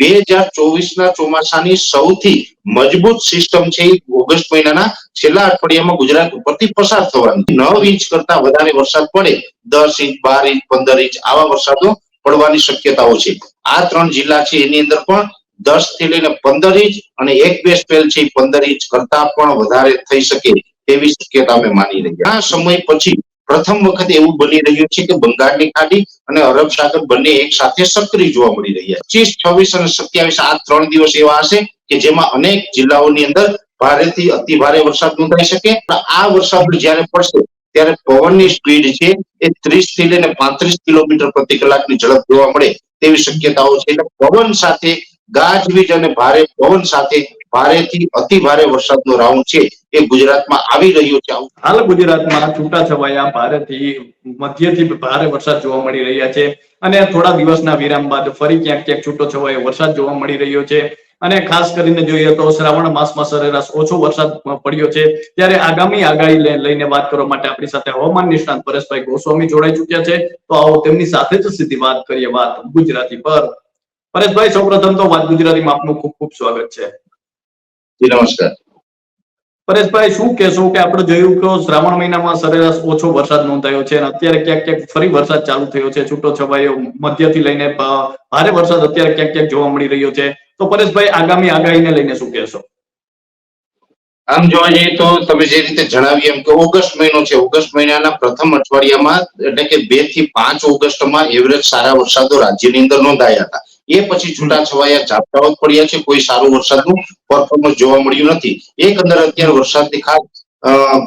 બે હજાર ચોવીસના ચોમાસાની સૌથી મજબૂત સિસ્ટમ છે ઓગસ્ટ મહિનાના છેલ્લા અઠવાડિયામાં ગુજરાત ઉપરથી પસાર થવાની. નવ ઇંચ કરતા વધારે વરસાદ પડે. દસ ઇંચ, બાર ઇંચ, પંદર ઇંચ આવા વરસાદો પડવાની શક્યતાઓ છે. આ ત્રણ જિલ્લા છે એની અંદર પણ દસથી લઈને પંદર ઇંચ અને એક બે સ્પેલ છે પંદર ઇંચ કરતા પણ વધારે થઈ શકે તેવી શક્યતા અમે માની રહ્યા. આ સમય પછી પ્રથમ વખત એવું બની રહ્યું છે કે બંગાળની ખાડી અને અરબ સાગર બંને એક સાથે સક્રિય જોવા મળી રહ્યા છે. છવ્વીસ અને સત્યાવીસ આ ત્રણ દિવસ એવા હશે કે જેમાં અનેક જિલ્લાઓની અંદર ભારેથી અતિ ભારે વરસાદ નોંધાઈ શકે. આ વરસાદ જ્યારે પડશે, ત્યારે પવનની સ્પીડ છે એ ત્રીસથી લઈને પાંત્રીસ કિલોમીટર પ્રતિ કલાકની ઝડપ જોવા મળે તેવી શક્યતાઓ છે. એટલે પવન સાથે, ગાજવીજ અને ભારે પવન સાથે ભારેથી અતિ ભારે વરસાદનો રાઉન્ડ છે એ ગુજરાતમાં આવી રહ્યો છે. હાલ ગુજરાતમાં છૂટા છવાયા, ભારેથી મધ્યથી ભારે વરસાદ જોવા મળી રહ્યા છે. અને થોડા દિવસના વિરામ બાદ ફરી ક્યાંક ક્યાંક છૂટો છવાયો વરસાદ જોવા મળી રહ્યો છે. અને ખાસ કરીને જોઈએ તો શ્રાવણ માસમાં સરેરાશ ઓછો વરસાદ પડ્યો છે. ત્યારે આગામી આગાહી લઈને વાત કરવા માટે આપણી સાથે હવામાન નિષ્ણાંત પરેશભાઈ ગોસ્વામી જોડાઈ ચુક્યા છે. તો આવો તેમની સાથે જ સીધી વાત કરીએ વાત ગુજરાતી પર. પરેશભાઈ, સૌપ્રથમ તો વાત ગુજરાતીમાં આપનું ખૂબ ખૂબ સ્વાગત છે. નમસ્કાર. પરેશભાઈ શું કહેશો કે આપણે જોયું કે શ્રાવણ મહિનામાં સરેરાશ ઓછો વરસાદ નોંધાયો છે અને અત્યારે ક્યાંક ક્યાંક ફરી વરસાદ ચાલુ થયો છે. છૂટો છવાયો મધ્યથી લઈને ભારે વરસાદ અત્યારે ક્યાંક ક્યાંક જોવા મળી રહ્યો છે. તો પરેશભાઈ આગામી આગાહીને લઈને શું કહેશો? આમ જોવા જઈએ તો તમે જે રીતે જણાવ્યું એમ કે ઓગસ્ટ મહિનો છે. ઓગસ્ટ મહિનાના પ્રથમ અઠવાડિયામાં એટલે કે બેથી પાંચ ઓગસ્ટમાં એવરેજ સારા વરસાદો રાજ્યની અંદર નોંધાયા હતા. એ પછી છૂટાછવાયા ઝાપટાઓ પડ્યા છે. કોઈ સારું વરસાદનું પરફોર્મન્સ જોવા મળ્યું નથી. એક અંદર અત્યારે વરસાદની ખાસ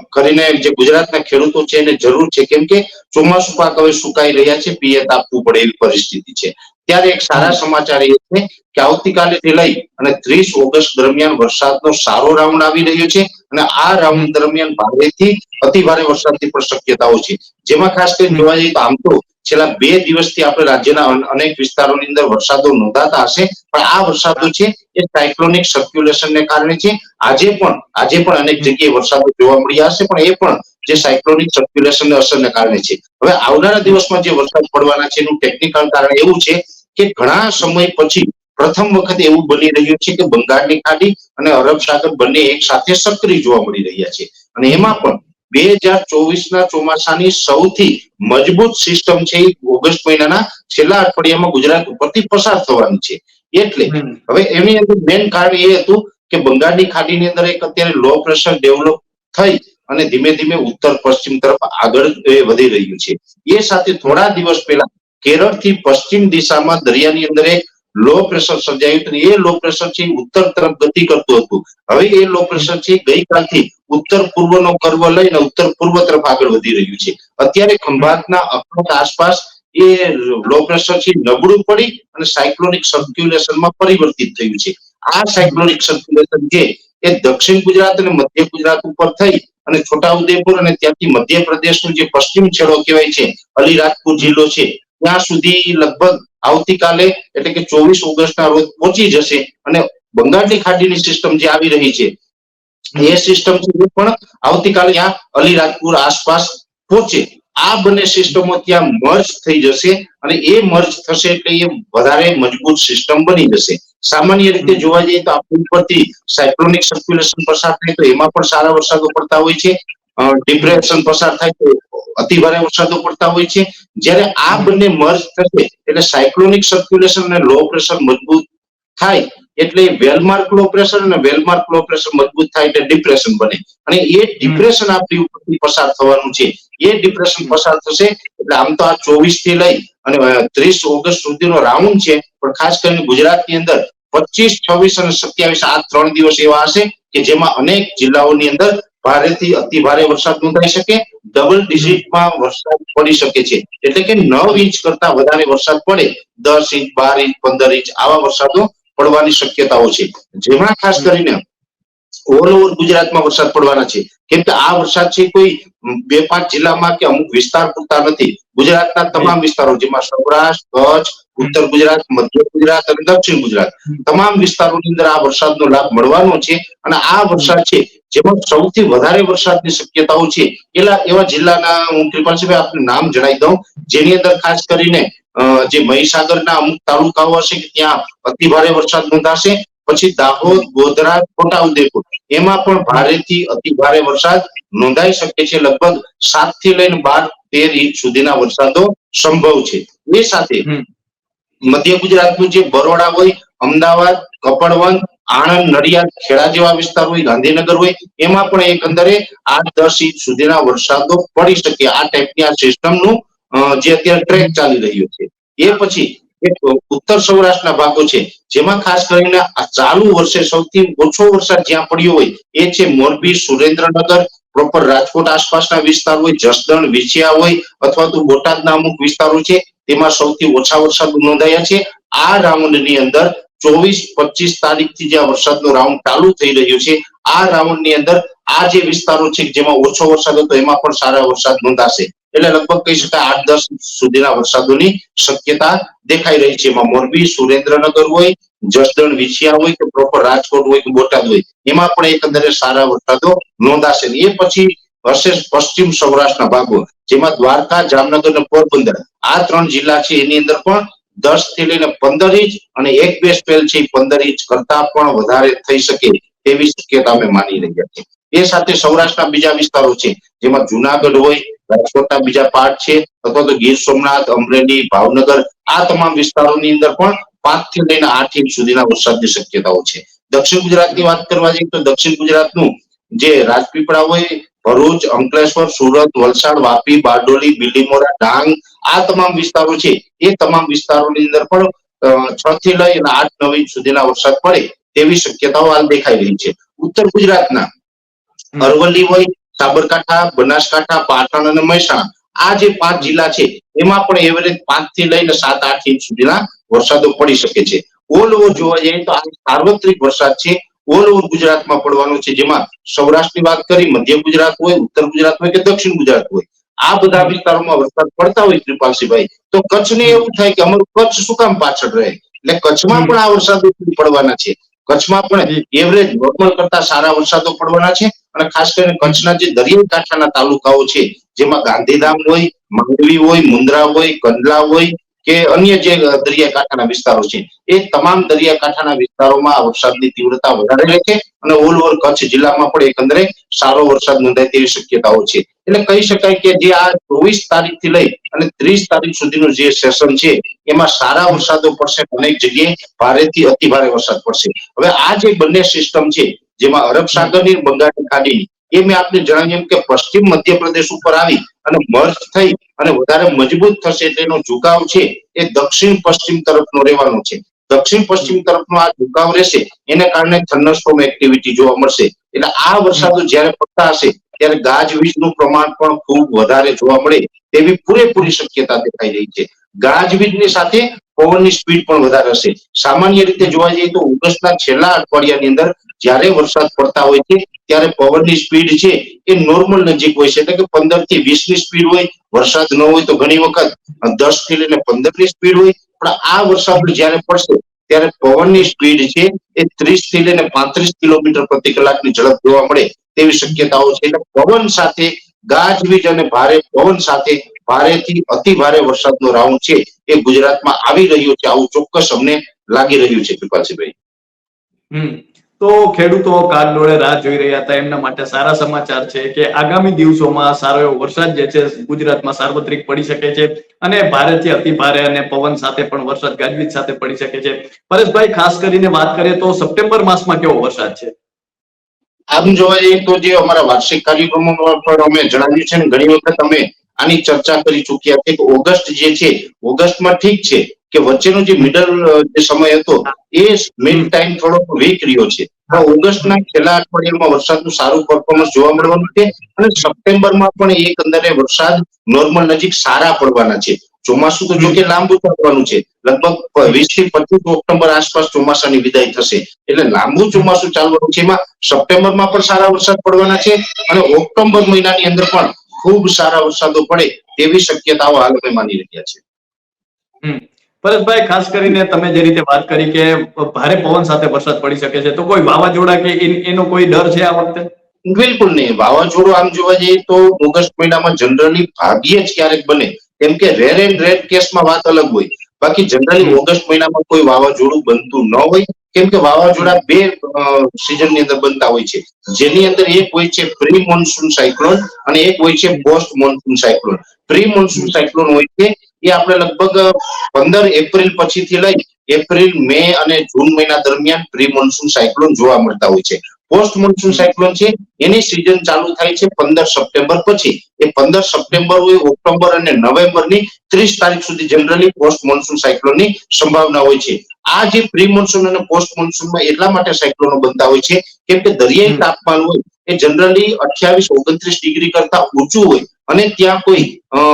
કરીને જે ગુજરાતના ખેડૂતો છે એને જરૂર છે. કેમ કે ચોમાસું પાક હવે સુકાઈ રહ્યા છે. પિયત આપવું પડે એવી પરિસ્થિતિ છે. ત્યારે એક સારા સમાચાર એ છે કે આવતીકાલેથી લઈ અને ત્રીસ ઓગસ્ટ દરમિયાન વરસાદનો સારો રાઉન્ડ આવી રહ્યો છે અને આ રાઉન્ડ દરમિયાન ભારેથી અતિ ભારે વરસાદની પણ શક્યતાઓ છે. જેમાં ખાસ કરીને જોવા જઈએ તો આમ તો છેલ્લા બે દિવસથી આપણે રાજ્યના અનેક વિસ્તારોની અંદર વરસાદો નોંધાતા હશે. પણ આ વરસાદો છે એ સાયક્લોનિક સર્ક્યુલેશનને કારણે છે. આજે પણ આજે પણ અનેક જગ્યાએ વરસાદો જોવા મળ્યા હશે, પણ એ પણ જે સાયક્લોનિક સર્ક્યુલેશનની અસરને કારણે છે. હવે આવનારા દિવસમાં જે વરસાદ પડવાના છે એનું ટેકનિકલ કારણ એવું છે કે ઘણા સમય પછી પ્રથમ વખત એવું બની રહ્યું છે કે બંગાળની ખાડી અને અરબ સાગર બંને એક સાથે સક્રિય જોવા મળી રહ્યા છે. અને એમાં પણ બે હજાર ચોવીસ ના ચોમાસાની સૌથી મજબૂત સિસ્ટમ છે એ ઓગસ્ટ મહિનાના છેલ્લા અઠવાડિયામાં ગુજરાત ઉપરથી પસાર થવાની છે. એટલે હવે એની અંદર મેન કારણ એ હતું કે બંગાળની ખાડીની અંદર એક અત્યારે લો પ્રેશર ડેવલપ થઈ અને ધીમે ધીમે ઉત્તર પશ્ચિમ તરફ આગળ વધી રહ્યું છે. એ સાથે થોડા દિવસ પહેલા કેરળથી પશ્ચિમ દિશામાં દરિયાની અંદર એક લો પ્રેશર સર્જાયું હતું એ લો પ્રેશર છે ઉત્તર તરફ ગતિ કરતું હતું. હવે એ લો પ્રેશર છે, ગઈકાલથી ઉત્તર પૂર્વનો કર્વ લઈને ઉત્તર પૂર્વ તરફ આગળ વધી રહ્યું છે. અત્યારે ખંભાતના અખરોટ આસપાસ એ લો પ્રેશર છે, નબળું પડી અને સાયક્લોનિક સર્ક્યુલેશનમાં પરિવર્તિત થયું છે. આ સાયક્લોનિક સર્ક્યુલેશન છે એ દક્ષિણ ગુજરાત અને મધ્ય ગુજરાત ઉપર થઈ અને છોટાઉદેપુર અને ત્યાંથી મધ્યપ્રદેશનું જે પશ્ચિમ છેડો કહેવાય છે, અલીરાજપુર જિલ્લો છે ત્યાં સુધી લગભગ આવતીકાલે એટલે કે ચોવીસ ઓગસ્ટના રોજ પહોંચી જશે અને બંગાળની ખાડીની સિસ્ટમ જે આવી રહી છે, એ સિસ્ટમ પણ આવતીકાલે ત્યાં અલીરાજપુર આસપાસ પહોંચે. આ બંને સિસ્ટમો ત્યાં મર્જ થઈ જશે અને એ મર્જ થશે એટલે એ વધારે મજબૂત સિસ્ટમ બની જશે. સામાન્ય રીતે જોવા જઈએ તો આપણી ઉપરથી સાયક્લોનિક સર્ક્યુલેશન પસાર થાય તો એમાં પણ સારા વરસાદો પડતા હોય છે. ડિપ્રેશન પસાર થાય તો અતિ ભારે વરસાદો પડતા હોય છે. જ્યારે આ બંને મર્જ થશે, એટલે સાયક્લોનિક સર્ક્યુલેશન અને લો પ્રેશર મજબૂત થાય, એટલે વેલમાર્ક લો પ્રેશર અને વેલમાર્ક લો પ્રેશર મજબૂત થાય, એટલે ડિપ્રેશન બને. અને એ ડિપ્રેશન આપણી ઉપરથી પસાર થવાનું છે. એ ડિપ્રેશન પસાર થશે, એટલે આમ તો આ ચોવીસથી લઈ અને ત્રીસ ઓગસ્ટ સુધીનો રાઉન્ડ છે, પણ ખાસ કરીને ગુજરાતની અંદર પચીસ, છવ્વીસ અને સત્યાવીસ આ ત્રણ દિવસ એવા હશે કે જેમાં અનેક જિલ્લાઓની અંદર ભારેથી અતિ ભારે વરસાદ નોંધાઈ શકે ડબલ ડિજિટમાં વરસાદ પડી શકે છે. એટલે કે નવ ઇંચ કરતા વધારે વરસાદ પડે દસ ઇંચ બાર ઇંચ પંદર ઇંચ આવા વરસાદો પડવાની શક્યતાઓ છે. જેમાં ખાસ કરીને ઓલ ઓવર ગુજરાતમાં વરસાદ પડવાના છે. કેમ કે આ વરસાદ છે કોઈ બે પાંચ જિલ્લામાં કે અમુક વિસ્તાર પૂરતા નથી. ગુજરાતના તમામ વિસ્તારો જેમાં સૌરાષ્ટ્ર કચ્છ ઉત્તર ગુજરાત, મધ્ય ગુજરાત અને દક્ષિણ ગુજરાત. તમામ વિસ્તારોની અંદર આ વરસાદનો લાભ મળવાનો છે અને આ વરસાદ છે જેમાં સૌથી વધારે વરસાદની શક્યતાઓ છે. એલા, એવા જિલ્લાના, હું કૃપાલસિંહભાઈ આપને નામ જણાવી દઉં, જેની અંદર ખાસ કરીને જે મહીસાગરના અમુક તાલુકાઓ હશે ત્યાં અતિ ભારે વરસાદ નોંધાશે. પછી દાહોદ, ગોધરા, છોટાઉદેપુર, એમાં પણ ભારેથી અતિ ભારે વરસાદ નોંધાઈ શકે છે. લગભગ સાતથી લઈને બાર તેર ઇંચ સુધીના વરસાદો સંભવ છે. એ સાથે. મધ્ય ગુજરાતનું જે બરોડા હોય, અમદાવાદ, કપડવંત, આણંદ, નડિયાદ, ખેડા જેવા વિસ્તાર હોય, ગાંધીનગર હોય, એમાં પણ એકંદરે આઠ, દસ ઇંચ સુધીના વરસાદો પડી શકે. આ ટાઈપની આ સિસ્ટમનું જે અત્યારે ટ્રેક ચાલી રહ્યો છે. એ પછી ઉત્તર સૌરાષ્ટ્રના ભાગો છે, જેમાં ખાસ કરીને આ ચાલુ વર્ષે સૌથી ઓછો વરસાદ જ્યાં પડ્યો હોય, એ છે મોરબી સુરેન્દ્રનગર પ્રોપર રાજકોટ આસપાસના વિસ્તાર હોય, જસદણ, વિછિયા હોય, અથવા તો બોટાદના અમુક વિસ્તારો છે, તેમાં સૌથી ઓછા વરસાદ નોંધાયા છે. આ રાઉન્ડની અંદર ચોવીસ, પચીસ તારીખથી જે આ વરસાદનો રાઉન્ડ ચાલુ થઈ રહ્યો છે, આ રાઉન્ડની અંદર આ જે વિસ્તારો છે, જેમાં ઓછો વરસાદ હતો, એમાં પણ સારા વરસાદ નોંધાશે. એટલે લગભગ કહી શકાય આઠ, દસ સુધીના વરસાદોની શક્યતા દેખાઈ રહી છે. એમાં મોરબી, સુરેન્દ્રનગર હોય, જસદણ, વિછિયા હોય કે પ્રોપર રાજકોટ હોય કે બોટાદ હોય, એમાં પણ એકંદરે સારા વરસાદો નોંધાશે. એ પછી હશે પશ્ચિમ સૌરાષ્ટ્રના ભાગો, જેમાં દ્વારકા, જામનગર અને પોરબંદર, આ ત્રણ જિલ્લા છે. એની અંદર પણ દસથી લઈને પંદર ઇંચ અને એક બે સ્પેલ છે પંદર ઇંચ કરતા પણ વધારે થઈ શકે તેવી શક્યતા અમે માની રહ્યા છીએ. એ સાથે સૌરાષ્ટ્રના બીજા વિસ્તારો છે, જેમાં જુનાગઢ હોય રાજકોટના બીજા પાર્ટ છે. અથવા તો ગીર સોમનાથ, અમરેલી, ભાવનગર આ તમામ વિસ્તારોની અંદર પણ પાંચથી લઈને આઠ ઇંચ સુધીના વરસાદની શક્યતાઓ છે. દક્ષિણ ગુજરાતની વાત કરવા જઈએ તો દક્ષિણ ગુજરાતનું જે રાજપીપળા હોય, ભરૂચ, અંકલેશ્વર, સુરત, વલસાડ, વાપી, બારડોલી, બિલીમોરા, ડાંગ આ તમામ વિસ્તારો છે. એ તમામ વિસ્તારોની અંદર પણ છ થી લઈ અને આઠ, નવ ઇંચ સુધીના વરસાદ પડે તેવી શક્યતાઓ હાલ દેખાઈ રહી છે. ઉત્તર ગુજરાતના. અરવલ્લી હોય સાબરકાંઠા, બનાસકાંઠા, પાટણ અને મહેસાણા. આ જે પાંચ જિલ્લા છે, એમાં પણ એવરેજ પાંચથી લઈને સાત આઠ ઇંચ સુધીના વરસાદો પડી શકે છે. ઓલ જોવા જઈએ તો આ સાર્વત્રિક વરસાદ છે. ઓલ ગુજરાતમાં પડવાનો છે. જેમાં સૌરાષ્ટ્રની વાત કરી, મધ્ય ગુજરાત હોય, ઉત્તર ગુજરાત હોય કે દક્ષિણ ગુજરાત હોય. આ બધા વિસ્તારોમાં વરસાદ પડતા હોય કૃપાલસિંહભાઈ. તો કચ્છને એવું થાય કે અમારું કચ્છ શું કામ પાછળ રહે? એટલે કચ્છમાં પણ આ વરસાદો પડવાના છે. કચ્છમાં પણ એવરેજ નોર્મલ કરતા સારા વરસાદો પડવાના છે અને ખાસ કરીને કચ્છના જે દરિયાઈ કાંઠાના તાલુકાઓ છે, જેમાં ગાંધીધામ હોય, માંડવી હોય, મુન્દ્રા હોય, કંડલા હોય કે અન્ય જે દરિયાકાંઠાના વિસ્તારો છે, એ તમામ દરિયાકાંઠાના વિસ્તારોમાં વરસાદની તીવ્રતા વધારે રહેશે અને ઓલ ઓવર કચ્છ જિલ્લામાં પણ એકંદરે સારો વરસાદ નોંધાય તેવી શક્યતાઓ છે. એટલે કહી શકાય કે જે આ ચોવીસ તારીખથી લઈ અને ત્રીસ તારીખ સુધીનું જે સેશન છે, એમાં સારા વરસાદો પડશે અનેક જગ્યાએ ભારેથી અતિ ભારે વરસાદ પડશે. હવે આ જે બંને સિસ્ટમ છે, જેમાં અરબ સાગરની બંગાળની ખાડીની એ મેં આપને જણાવ્યું એમ કે પશ્ચિમ મધ્યપ્રદેશ ઉપર આવી અને મર્જ થઈ અને વધારે મજબૂત થશે તેનો ઝુકાવ છે એ દક્ષિણ પશ્ચિમ તરફનો રહેવાનો છે. દક્ષિણ પશ્ચિમ તરફનો આ ઝુકાવ રહેશે, એને કારણે થંડરસ્ટોર્મ એક્ટિવિટી જોવા મળશે. એટલે આ વરસાદો જ્યારે પડતા હશે, ત્યારે ગાજવીજનું પ્રમાણ પણ ખૂબ વધારે જોવા મળે તેવી પૂરેપૂરી શક્યતા દેખાઈ રહી છે. ગાજવીજની સાથે પવનની સ્પીડ પણ વધારે હશે. સામાન્ય રીતે જોવા જઈએ તો ઓગસ્ટના છેલ્લા અઠવાડિયાની અંદર જ્યારે વરસાદ પડતા હોય છે ત્યારે પવનની સ્પીડ છે એ નોર્મલ નજીક હોય છે. એટલે કે પંદરથી વીસની સ્પીડ હોય, વરસાદ ન હોય તો ઘણી વખત દસથી લઈને પંદરની સ્પીડ હોય. પણ આ વરસાદ જ્યારે પડશે, ત્યારે પવનની સ્પીડ છે એ ત્રીસથી લઈને પાંત્રીસ કિલોમીટર પ્રતિ કલાકની ઝડપ જોવા મળે તેવી શક્યતાઓ છે. એટલે પવન સાથે, ગાજવીજ અને ભારે પવન સાથે ભારેથી અતિ ભારે વરસાદનો રાઉન્ડ છે એ ગુજરાતમાં આવી રહ્યો છે. આવું ચોક્કસ અમને લાગી રહ્યું છે, કૃપાલસિંહભાઈ. હમ. તો ખેડૂતો કાગડોળે રાહ જોઈ રહ્યા હતા. એમના માટે સારા સમાચાર છે કે આગામી દિવસોમાં સારો એવો વરસાદ જે છે ગુજરાતમાં સાર્વત્રિક પડી શકે છે અને ભારેથી અતિ ભારે અને પવન સાથે પણ વરસાદ ગાજવીજ સાથે પડી શકે છે. પરેશભાઈ, ખાસ કરીને વાત કરીએ તો સપ્ટેમ્બર માસમાં કેવો વરસાદ છે? આમ જોવા જઈએ તો જે અમારા વાર્ષિક કાર્યક્રમોમાં પણ અમે જણાવ્યું છે ને, ઘણી વખત અમે આની ચર્ચા કરી ચૂક્યા છે કે ઓગસ્ટ જે છે, ઓગસ્ટમાં ઠીક છે. કે વચ્ચેનો જે મિડલ જે સમય હતો, એ મિડ ટાઈમ થોડો વીક રહ્યો છે. ઓગસ્ટના છેલ્લા અઠવાડિયામાં વરસાદનું સારું પરફોર્મન્સ જોવા મળવાનું છે અને સપ્ટેમ્બરમાં પણ એકંદરે વરસાદ નોર્મલ નજીક સારા પડવાના છે. ચોમાસું તો જોકે લાંબુ ચાલવાનું છે. લગભગ વીસથી પચીસ ઓક્ટોબર આસપાસ ચોમાસાની વિદાય થશે. એટલે લાંબુ ચોમાસું ચાલવાનું છે. એમાં સપ્ટેમ્બરમાં પણ સારા વરસાદ પડવાના છે અને ઓક્ટોબર મહિનાની અંદર પણ ખૂબ સારા વરસાદો પડે તેવી શક્યતાઓ હાલ અમે માની રહ્યા છે પરેશભાઈ ખાસ કરીને તમે જે રીતે વાત કરી કે ભારે પવન સાથે વરસાદ પડી શકે છે તો કોઈ વાવાઝોડા કે એનો કોઈ ડર છે આ વખતે? બિલકુલ નહીં. વાવાઝોડું આમ જોવા જઈએ તો ઓગસ્ટ મહિનામાં જનરલી ભાગ્યે જ ક્યારેક બને. કેમ કે રેર એન્ડ રેડ કેસમાં વાત અલગ હોય. બાકી જનરલી ઓગસ્ટ મહિનામાં કોઈ વાવાઝોડું બનતું ન હોય. કેમ કે વાવાઝોડા બે સિઝનની અંદર બનતા હોય છે. જેની અંદર એક હોય છે પ્રી મોન્સૂન સાયક્લોન અને એક હોય છે post monsoon cyclone pre monsoon cyclone હોય છે એ આપણે લગભગ પંદર એપ્રિલ પછીથી લઈ એપ્રિલ મે અને જૂન મહિના દરમિયાન પ્રી મોન્સૂન સાયક્લોન જોવા મળતા હોય છે. પોસ્ટ મોન્સૂન સાયક્લોન છે એની સિઝન ચાલુ થાય છે પંદર સપ્ટેમ્બર પછી. એ પંદર સપ્ટેમ્બર હોય ઓક્ટોબર અને નવેમ્બરની ત્રીસ તારીખ સુધી જનરલી પોસ્ટ મોન્સૂન સાયક્લોનની સંભાવના હોય છે. આ જે પ્રી મોન્સૂન અને પોસ્ટ મોન્સૂનમાં એટલા માટે સાયક્લોનો બનતા હોય છે કેમ કે દરિયાઈ તાપમાન હોય એ જનરલી અઠ્યાવીસ ઓગણત્રીસ ડિગ્રી કરતા ઊંચું હોય. અને ત્યાં કોઈ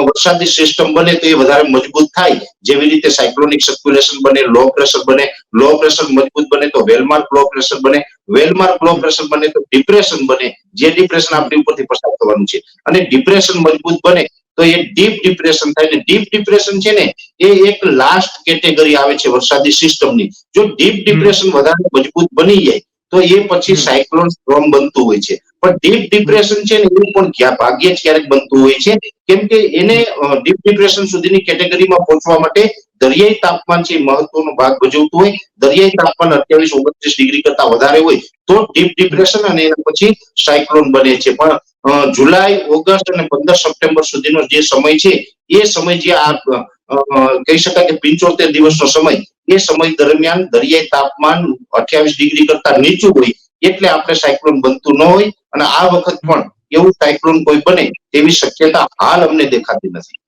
વરસાદી સિસ્ટમ બને તો એ વધારે મજબૂત થાય. જેવી રીતે સાયક્લોનિક સર્ક્યુલેશન બને લો પ્રેશર બને લો પ્રેશર મજબૂત બને તો વેલમાર્ક લો પ્રેશર બને વેલમાર્ક લો પ્રેશર બને તો ડિપ્રેશન બને. જે ડિપ્રેશન આપણી ઉપરથી પસાર થવાનું છે. અને ડિપ્રેશન મજબૂત બને તો એ ડીપ ડિપ્રેશન થાય. ને ડીપ ડિપ્રેશન છે ને એ એક લાસ્ટ કેટેગરી આવે છે વરસાદી સિસ્ટમની જો ડીપ ડિપ્રેશન વધારે મજબૂત બની જાય તો એ પછી. સાયક્લોન સ્ટ્રોમ બનતું હોય છે. પણ ડીપ ડિપ્રેશન છે ને એવું પણ ક્યાં ભાગ્યે જ ક્યારેક બનતું હોય છે. કેમ કે એને ડીપ ડિપ્રેશન સુધીની કેટેગરીમાં પહોંચવા માટે દરિયાઈ તાપમાન છે મહત્વનો ભાગ ભજવતું હોય. દરિયાઈ તાપમાન અઠ્યાવીસ, ઓગણત્રીસ ડિગ્રી કરતા વધારે હોય તો ડીપ ડિપ્રેશન અને એના પછી સાયક્લોન બને છે. પણ જુલાઈ, ઓગસ્ટ અને પંદર સપ્ટેમ્બર સુધીનો જે સમય છે, એ સમય જે આ કહી શકાય કે પિંચોતેર દિવસનો સમય, એ સમય દરમિયાન દરિયાઈ તાપમાન અઠ્યાવીસ ડિગ્રી કરતા નીચું હોય એટલે આપણે સાયક્લોન બનતું ન હોય અને આ વખત પણ એવું સાયક્લોન કોઈ બને તેવી શક્યતા હાલ અમને દેખાતી નથી.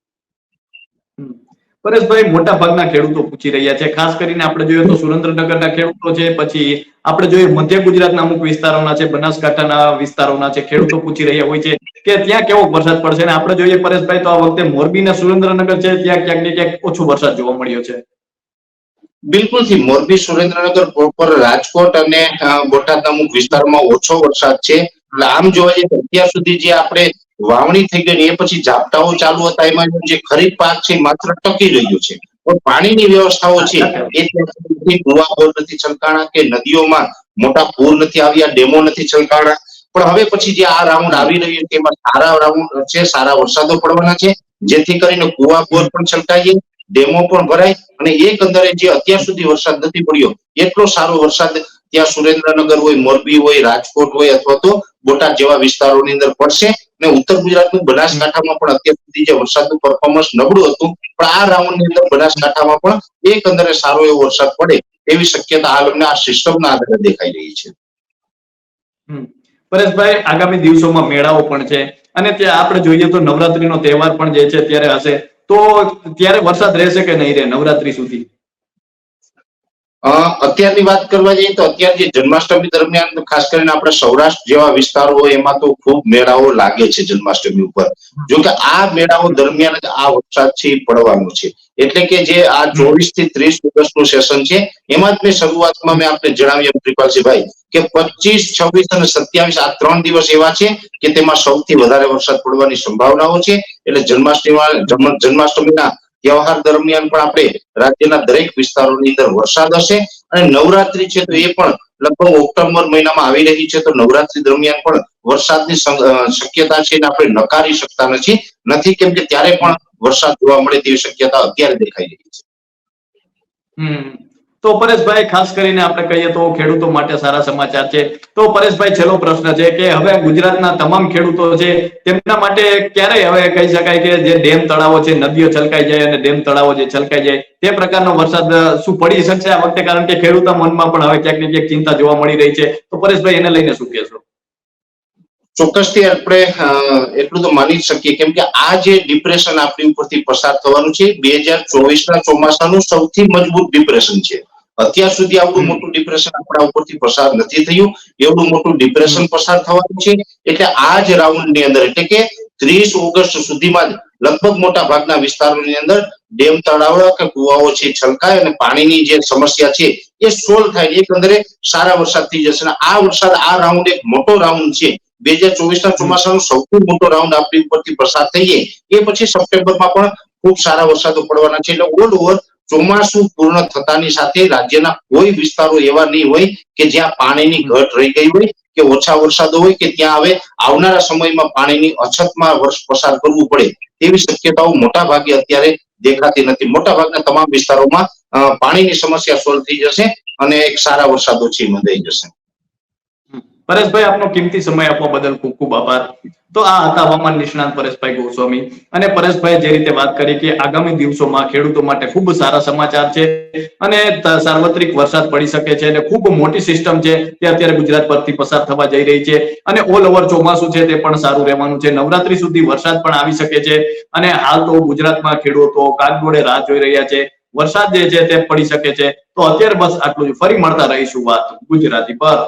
પરેશભાઈ, મોટા ભાગના ખેડૂતો પૂછી રહ્યા છે. ખાસ કરીને આપણે જોઈએ તો સુરેન્દ્રનગરના ખેડૂતો છે, પછી આપણે જોઈએ મધ્ય ગુજરાતના અમુક વિસ્તારોના છે, બનાસકાંઠાના વિસ્તારોના છે, ખેડૂતો પૂછી રહ્યા હોય છે કે ત્યાં કેવો વરસાદ પડશે? અને આપણે જોઈએ પરેશભાઈ, તો આ વખતે મોરબી ને સુરેન્દ્રનગર છે, ત્યાં ક્યાંક ને ક્યાંક ઓછો વરસાદ જોવા મળ્યો છે. બિલકુલથી મોરબી સુરેન્દ્રનગર પ્રોપર રાજકોટ અને બોટાદના અમુક વિસ્તારમાં ઓછો વરસાદ છે. એટલે આમ જોવા જઈએ અત્યાર સુધી જે આપણે વાવણી થઈ ગઈ એ પછી ઝાપટાઓ ચાલુ હતા. એમાં જે ખરીફ પાક છે માત્ર ટકી રહ્યો છે. પણ પાણીની વ્યવસ્થાઓ છે એ. કુવા નથી છલકાણા કે નદીઓમાં મોટા પૂર નથી આવ્યા, ડેમો નથી છલકાણા. પણ હવે પછી જે આ રાઉન્ડ આવી રહ્યો છે, એમાં સારા રાઉન્ડ છે, સારા વરસાદો પડવાના છે. જેથી કરીને કુવા, બોર પણ છલકાઈએ. ડેમો પણ ભરાય અને એકંદરે જે અત્યાર સુધી વરસાદ નથી પડ્યો, એટલો સારો વરસાદ ત્યાં સુરેન્દ્રનગર હોય, મોરબી હોય, રાજકોટ હોય અથવા તો બોટાદ જેવા વિસ્તારોની અંદર પડશે અને ઉત્તર ગુજરાતનું બનાસકાંઠામાં પણ અત્યાર સુધી જે વરસાદનું પરફોર્મન્સ નબળું હતું, પણ આ રાઉન્ડની અંદર બનાસકાંઠામાં પણ એકંદરે સારો એવો વરસાદ પડે એવી શક્યતા હાલ અમને આ સિસ્ટમના આધારે દેખાઈ રહી છે. પરેશભાઈ, આગામી દિવસોમાં મેળાઓ પણ છે અને ત્યાં આપણે જોઈએ તો નવરાત્રીનો તહેવાર પણ જે છે, ત્યારે હશે તો ત્યારે વરસાદ રહેશે કે નહીં રહે નવરાત્રી સુધી? અત્યારની વાત કરવા જઈએ તો અત્યારે જે જન્માષ્ટમી દરમિયાન ખાસ કરીને આપણે સૌરાષ્ટ્ર જેવા વિસ્તારો એમાં તો ખૂબ મેળાઓ લાગે છે જન્માષ્ટમી ઉપર. જો કે આ મેળાઓ દરમિયાન જ આ વરસાદ છે પડવાનો છે. એટલે કે જે આ ચોવીસથી ત્રીસ દિવસનું સેશન છે, એમાં જ મેં શરૂઆતમાં મેં આપને જણાવ્યું ત્રિપાલસિંહભાઈ કે પચીસ, છવ્વીસ અને સત્યાવીસ આ ત્રણ દિવસ એવા છે કે તેમાં સૌથી વધારે વરસાદ પડવાની સંભાવનાઓ છે. એટલે જન્માષ્ટમીમાં જન્માષ્ટમીના તહેવાર દરમિયાન પણ આપણે રાજ્યના દરેક વિસ્તારોની અંદર વરસાદ હશે અને નવરાત્રી છે તો એ પણ લગભગ ઓક્ટોબર મહિનામાં આવી રહી છે તો નવરાત્રી દરમિયાન પણ વરસાદની શક્યતા છે આપણે નકારી શકતા નથી. નથી કેમ કે ત્યારે પણ વરસાદ જોવા મળે તેવી શક્યતા અત્યારે દેખાઈ રહી છે. હમ. તો પરેશભાઈ, ખાસ કરીને આપણે કહીએ તો ખેડૂતો માટે સારા સમાચાર છે. તો પરેશભાઈ, છેલ્લો પ્રશ્ન છે કે હવે ગુજરાતના તમામ ખેડૂતો છે, તેમના માટે ક્યારે હવે કહી શકાય કે જે ડેમ તળાવો છે, નદીઓ છલકાઈ જાય અને ડેમ તળાવો જે છલકાઈ જાય, તે પ્રકારનો વરસાદ શું પડી શકશે આ વખતે? કારણ કે ખેડૂતો મનમાં પણ હવે ક્યાંક ને ક્યાંક ચિંતા જોવા મળી રહી છે. તો પરેશભાઈ, એને લઈને શું કહેશો? ચોક્કસથી આપણે એટલું તો માની શકીએ. કેમ કે આ જે ડિપ્રેશન આપણી ઉપરથી પસાર થવાનું છે, બે હજાર ચોવીસ ના ચોમાસાનું સૌથી મજબૂત ડિપ્રેશન છે. અત્યાર સુધી આવડું મોટું ડિપ્રેશન આપણા ઉપરથી પસાર નથી થયું. એવડું મોટું ડિપ્રેશન પસાર થવાનું છે. એટલે આ જ રાઉન્ડની અંદર એટલે કે ત્રીસ ઓગસ્ટ સુધીમાં જ લગભગ મોટા ભાગના વિસ્તારોની અંદર ડેમ તળાવડા કે કુવાઓ છે છલકાય અને પાણીની જે સમસ્યા છે એ સોલ્વ થાય એકંદરે સારા વરસાદ થઈ જશે અને આ વરસાદ આ રાઉન્ડ એક મોટો રાઉન્ડ છે. બે હજાર ચોવીસના ચોમાસાનો સૌથી મોટો રાઉન્ડ આપણી ઉપરથી પસાર થઈએ. એ પછી સપ્ટેમ્બરમાં પણ ખૂબ સારા વરસાદો પડવાના છે. એટલે ઓલ ઓવર ચોમાસું પૂર્ણ થતાની સાથે રાજ્યના કોઈ વિસ્તારો એવા નહીં હોય કે જ્યાં પાણીની ઘટ રહી ગઈ હોય, કે ઓછા વરસાદ હોય, કે ત્યાં હવે આવનારા સમયમાં પાણીની અછતમાં વર્ષ પસાર કરવું પડે તેવી શક્યતાઓ મોટા ભાગે અત્યારે દેખાતી નથી. મોટા ભાગના તમામ વિસ્તારોમાં પાણીની સમસ્યા સોલ્વ થઈ જશે અને એક સારા વરસાદ ઓછી નોંધાઈ જશે. પરેશભાઈ, આપનો કિંમતી સમય આપવા બદલ ખૂબ ખૂબ આભાર. તો આ હતા હવામાન નિષ્ણાંત પરેશભાઈ ગોસ્વામી. અને પરેશભાઈ જે રીતે વાત કરી કે આગામી દિવસોમાં ખેડૂતો માટે ખૂબ સારા સમાચાર છે અને સાર્વત્રિક વરસાદ પડી શકે છે અને ખૂબ મોટી સિસ્ટમ છે. તે અત્યારે ગુજરાત પરથી પસાર થવા જઈ રહી છે અને ઓલ ઓવર ચોમાસું છે તે પણ સારું રહેવાનું છે. નવરાત્રી સુધી વરસાદ પણ આવી શકે છે અને હાલ તો ગુજરાતમાં ખેડૂતો કાગડોળે રાહ જોઈ રહ્યા છે. વરસાદ જે છે તે પડી શકે છે. તો અત્યારે બસ આટલું જ. ફરી મળતા રહીશું વાત ગુજરાતી પર.